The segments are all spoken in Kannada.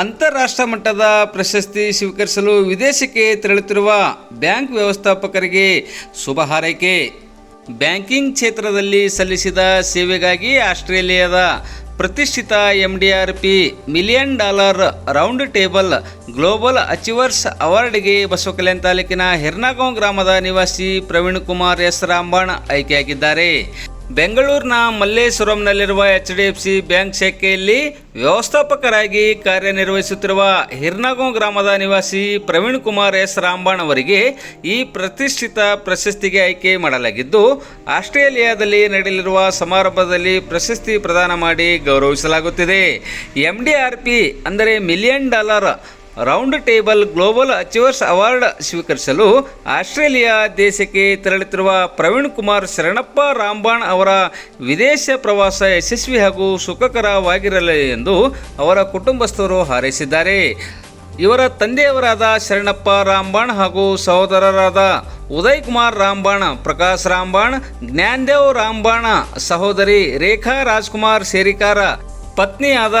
ಅಂತಾರಾಷ್ಟ್ರ ಮಟ್ಟದ ಪ್ರಶಸ್ತಿ ಸ್ವೀಕರಿಸಲು ವಿದೇಶಕ್ಕೆ ತೆರಳುತ್ತಿರುವ ಬ್ಯಾಂಕ್ ವ್ಯವಸ್ಥಾಪಕರಿಗೆ ಶುಭ ಹಾರೈಕೆ. ಬ್ಯಾಂಕಿಂಗ್ ಕ್ಷೇತ್ರದಲ್ಲಿ ಸಲ್ಲಿಸಿದ ಸೇವೆಗಾಗಿ ಆಸ್ಟ್ರೇಲಿಯಾದ ಪ್ರತಿಷ್ಠಿತ M D R P million dollar round table global achievers ಅವಾರ್ಡ್ಗೆ Basavakalyan ತಾಲೂಕಿನ ಹಿರ್ನಾಗಾಂವ್ ಗ್ರಾಮದ ನಿವಾಸಿ ಪ್ರವೀಣ್ ಕುಮಾರ್ ಎಸ್ ರಾಂಬಾಣ್ ಆಯ್ಕೆಯಾಗಿದ್ದಾರೆ. ಬೆಂಗಳೂರಿನ ಮಲ್ಲೇಶ್ವರಂನಲ್ಲಿರುವ H D F C bank ಶಾಖೆಯಲ್ಲಿ ವ್ಯವಸ್ಥಾಪಕರಾಗಿ ಕಾರ್ಯನಿರ್ವಹಿಸುತ್ತಿರುವ ಹಿರ್ನಾಗೋ ಗ್ರಾಮದ ನಿವಾಸಿ ಪ್ರವೀಣ್ ಕುಮಾರ್ ಎಸ್ ರಾಂಬಾಣ್ ಅವರಿಗೆ ಈ ಪ್ರತಿಷ್ಠಿತ ಪ್ರಶಸ್ತಿಗೆ ಆಯ್ಕೆ ಮಾಡಲಾಗಿದ್ದು, ಆಸ್ಟ್ರೇಲಿಯಾದಲ್ಲಿ ನಡೆಯಲಿರುವ ಸಮಾರಂಭದಲ್ಲಿ ಪ್ರಶಸ್ತಿ ಪ್ರದಾನ ಮಾಡಿ ಗೌರವಿಸಲಾಗುತ್ತಿದೆ. ಎಂ ಡಿ ಆರ್ ಪಿ ಅಂದರೆ million dollar round table global achievers award ಸ್ವೀಕರಿಸಲು ಆಸ್ಟ್ರೇಲಿಯಾ ದೇಶಕ್ಕೆ ತೆರಳುತ್ತಿರುವ ಪ್ರವೀಣ್ ಕುಮಾರ್ ಶರಣಪ್ಪ ರಾಂಬಾಣ್ ಅವರ ವಿದೇಶ ಪ್ರವಾಸ ಯಶಸ್ವಿ ಹಾಗೂ ಸುಖಕರವಾಗಿರಲಿ ಎಂದು ಅವರ ಕುಟುಂಬಸ್ಥರು ಹಾರೈಸಿದ್ದಾರೆ. ಇವರ ತಂದೆಯವರಾದ ಶರಣಪ್ಪ ರಾಂಬಾಣ್ ಹಾಗೂ ಸಹೋದರರಾದ ಉದಯ್ ಕುಮಾರ್ ರಾಂಬಾಣ, ಪ್ರಕಾಶ್ ರಾಂಬಾಣ್, ಜ್ಞಾನದೇವ್ ರಾಂಬಾಣ, ಸಹೋದರಿ ರೇಖಾ ರಾಜ್ಕುಮಾರ್ ಸೇರಿಕಾರ, ಪತ್ನಿಯಾದ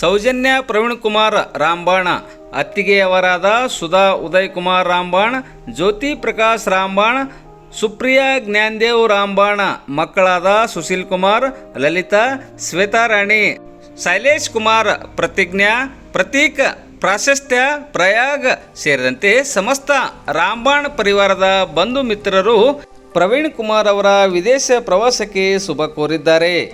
ಸೌಜನ್ಯ ಪ್ರವೀಣ್ ಕುಮಾರ್ ರಾಂಬಾಣ ಅತ್ತಿಗೆಯವರಾದ ಸುಧಾ ಉದಯ್ ಕುಮಾರ್ ರಾಂಬಾಣ್, ಜ್ಯೋತಿ ಪ್ರಕಾಶ್ ರಾಂಬಾಣ್, ಸುಪ್ರಿಯಾ ಜ್ಞಾನದೇವ್ ರಾಂಬಾಣ, ಮಕ್ಕಳಾದ ಸುಶೀಲ್ ಕುಮಾರ್, ಲಲಿತಾ ಶ್ವೇತಾರಾಣಿ ಶೈಲೇಶ್ ಕುಮಾರ್, ಪ್ರತಿಜ್ಞಾ, ಪ್ರತೀಕ್, ಪ್ರಾಶಸ್ತ್ಯ, ಪ್ರಯಾಗ್ ಸೇರಿದಂತೆ ಸಮಸ್ತ ರಾಂಬಾಣ್ ಪರಿವಾರದ ಬಂಧು ಮಿತ್ರರು ಪ್ರವೀಣ್ ಕುಮಾರ್ ಅವರ ವಿದೇಶ ಪ್ರವಾಸಕ್ಕೆ ಶುಭ ಕೋರಿದ್ದಾರೆ.